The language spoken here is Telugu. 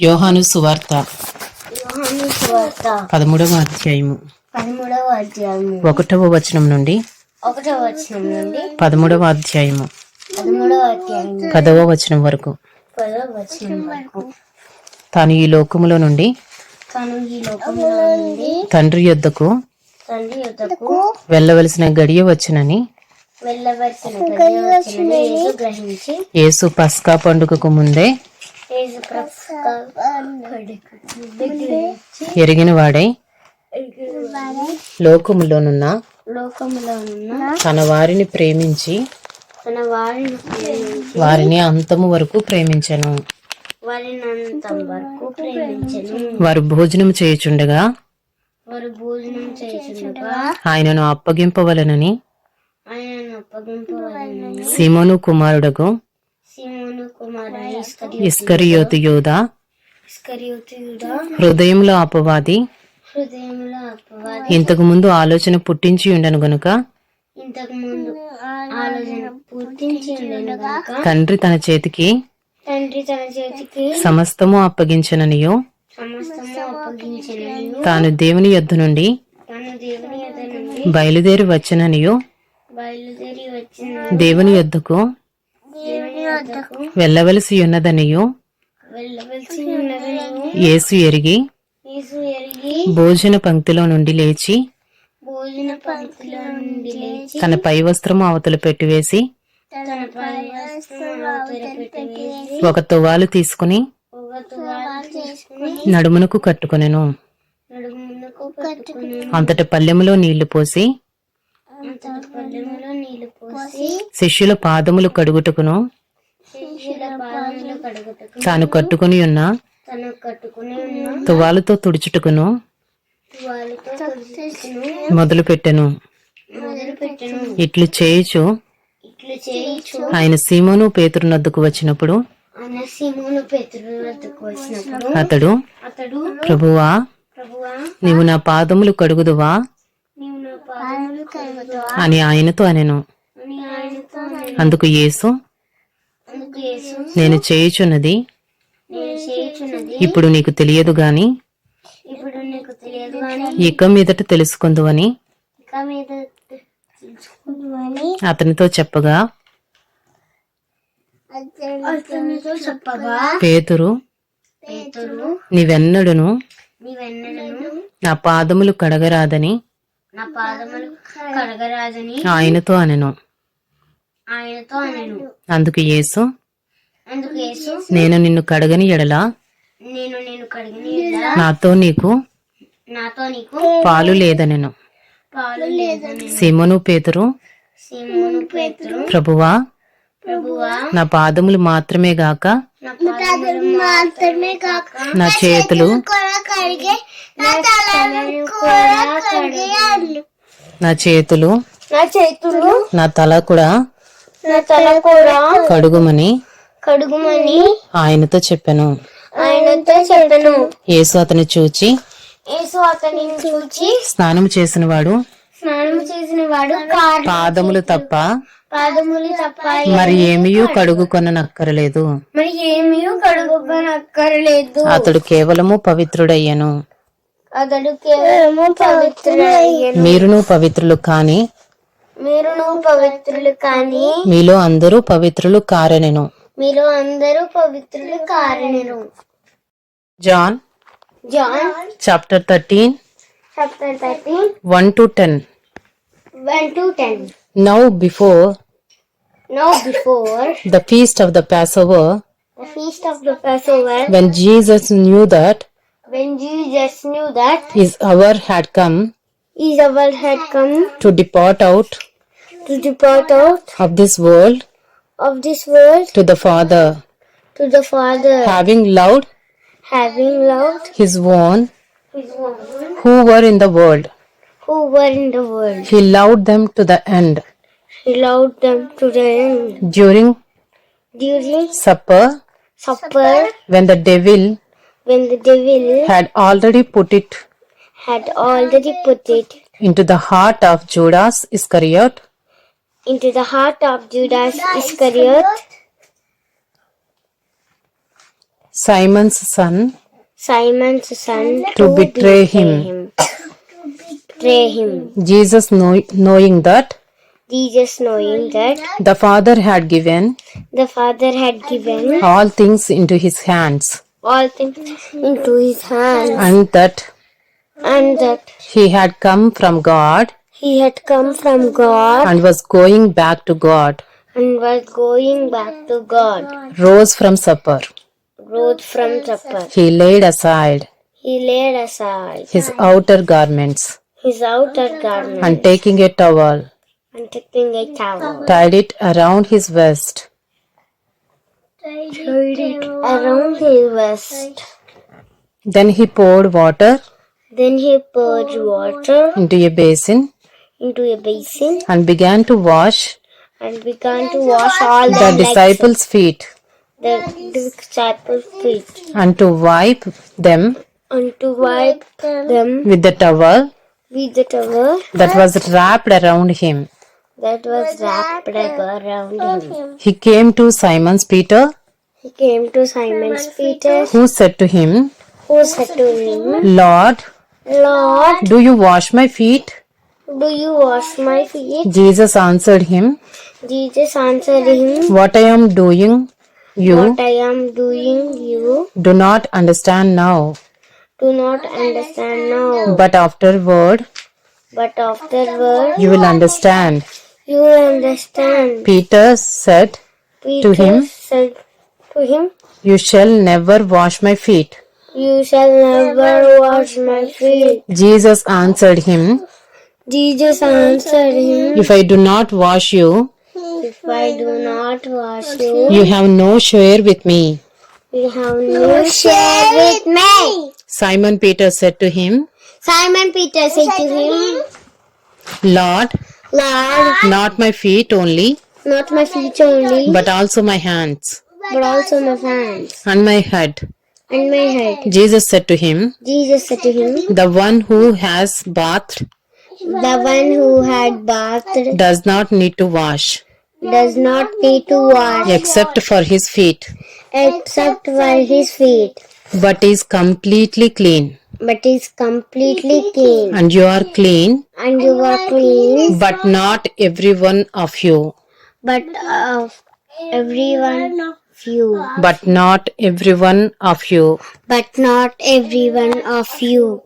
యోహాను సువార్త పదమూడవ అధ్యాయము. పదమూడవ అధ్యాయము. ఒకటవ వచనం నుండి ఒకటవ వచనం నుండి పదమూడవ అధ్యాయము. పదమూడవ అధ్యాయము. పదవ వచనం వరకు. పదవ వచనం వరకు. తాను ఈ లోకములో నుండి తాను ఈ లోకంలో నుండి తండ్రి యొద్దకు తండ్రి యొద్దకు వెళ్ళవలసిన గడియ వచ్చునని వెళ్ళవలసిన గడియ వచ్చినని యేసు గ్రహించి యేసు పస్కా పండుగకు ముందే ఎరిగిన వాడై లోకములోనున్న తన వారిని ప్రేమించి వారిని అంతము వరకు ప్రేమించెను. వారు భోజనం చేయుచుండగా ఆయనను అప్పగింపవలనని సీమోను కుమారుడకు ఇస్కరియోతు ఇస్కరియోతుయుడా హృదయంలో అపవాది? ఇంతకు ముందు ఆలోచన పుట్టించి ఉండను గనుక? తండ్రి తన చేతికి సమస్తము అప్పగించననియో? తాను దేవుని యొద్ద నుండి బయలుదేరి వచ్చననియో? దేవుని యొద్దకు వెళ్ళవలసి ఉన్నదనియు. యేసు ఎరిగి భోజన పంక్తిలో నుండి లేచి తన పై వస్త్రము అవతలు పెట్టివేసి ఒక తువాలు తీసుకుని నడుమునకు కట్టుకునేను. అంతట పల్లెములో నీళ్ళు పోసి శిష్యుల పాదములు కడుగుటకును. తాను కట్టుకుని ఉన్న? తువాలుతో తుడుచుటకును? మొదలు పెట్టెను ఇట్లు చేయుచు? ఆయన సీమోను పేతురునద్దుకు వచ్చినప్పుడు? అతడు? ప్రభువా నీవు నా పాదములు కడుగుదువా? అని ఆయనతో అనెను. అందుకు యేసు నేను చేయుచున్నది నేను చేయుచున్నది ఇప్పుడు నీకు తెలియదు గాని ఇక మీదట తెలుసుకుందువని అతనితో చెప్పగా పేతురు నీవెన్నడును నా పాదములు కడగరాదని ఆయనతో అనెను. ఆయనతో అందుకు యేసు అందుకు యేసు నేను నిన్ను కడగని ఎడలా? నేను కడిగిన నాతో నీకు నాతో నీకు పాలు లేదనెను. పాలు సీమోను పేతురు సీమోను పేతురు ప్రభువా ప్రభువా నా పాదములు మాత్రమే గాక చేతులు నా చేతులు నా చేతులు నా తల కూడా నా తల కూడా కడుగుమని కడుగుమని ఆయనతో చెప్పాను. ఆయనతో చెప్పను. యేసు అతని చూచి యేసు అతనిని చూచి స్నానం చేసినవాడు స్నానం చేసిన వాడు కారు పాదములు తప్ప పాదములు తప్ప మరి ఏమీ కడుగుకొననక్కరలేదు. మరి ఏమీ కడుగునక్కర్లేదు అతడు కేవలము పవిత్రుడయ్యను. అతడు కేవలము పవిత్రుడయ్యను. మీరును పవిత్రులు కాని మీరును పవిత్రులు కానీ మీలో అందరూ పవిత్రులు కారనెను. మీరు అందరూ పవిత్రులు కారణను John John chapter thirteen chapter thirteen one two ten. One two ten. Now before now before the feast of the Passover, the feast of the Passover when Jesus knew that when Jesus knew that his hour had come hour had come to depart out to depart out of this world. of this world. To the Father, to the Father. Having loved having loved his own. His own. Who were in the world. who were in the world. He loved them to the end. he loved them to the end. During during supper, supper. When the devil when the devil had already put it had already put it into the heart of Judas Iscariot into the heart of Judas Iscariot Simon's son, Simon's son To betray him. Betray him. Jesus know, knowing that Jesus knowing that the Father had given the Father had given all things into his hands, all things into his hands and that and that he had come from God he had come from God and was going back to God, and was going back to God. rose from supper. Rose from supper. He laid aside He laid aside his outer garments his outer garment and taking a towel, and taking a towel, tied it around his waist. tied it around his waist. Then he poured water Then he poured water into a basin into a basin and began to wash and began to wash all the the disciples' feet the disciples' feet and to wipe them and to wipe them with the towel with the towel that was wrapped around him. that was wrapped around him. He came to Simon's Peter, He came to Simon's Peter, who said to him, who said to him, Lord, Lord, do you wash my feet? do you wash my feet? Jesus answered him, Jesus answered him, What I am doing, you What I am doing, you do not understand now, do not understand now, but afterward but afterward you will understand. you will understand. Peter said, Peter him? said to him, You shall never wash my feet. You shall never wash my feet. Jesus answered him, Jesus answered him, If I do not wash you, If I do not wash you, you have no share with me. you have no share with me. Simon Peter said to him, Simon Peter said to him, Lord, Lord, not my feet only, not my feet only, but also my hands but also my hands and my head. And my head. Jesus said to him, Jesus said to him, The one who has bathed The one who had bathed does not need to wash, does not need to wash except for his feet, except for his feet, but is completely clean. but is completely clean. And you are clean, And you are clean, but not every one of you. but of everyone you, But not every one of you. but not everyone of you.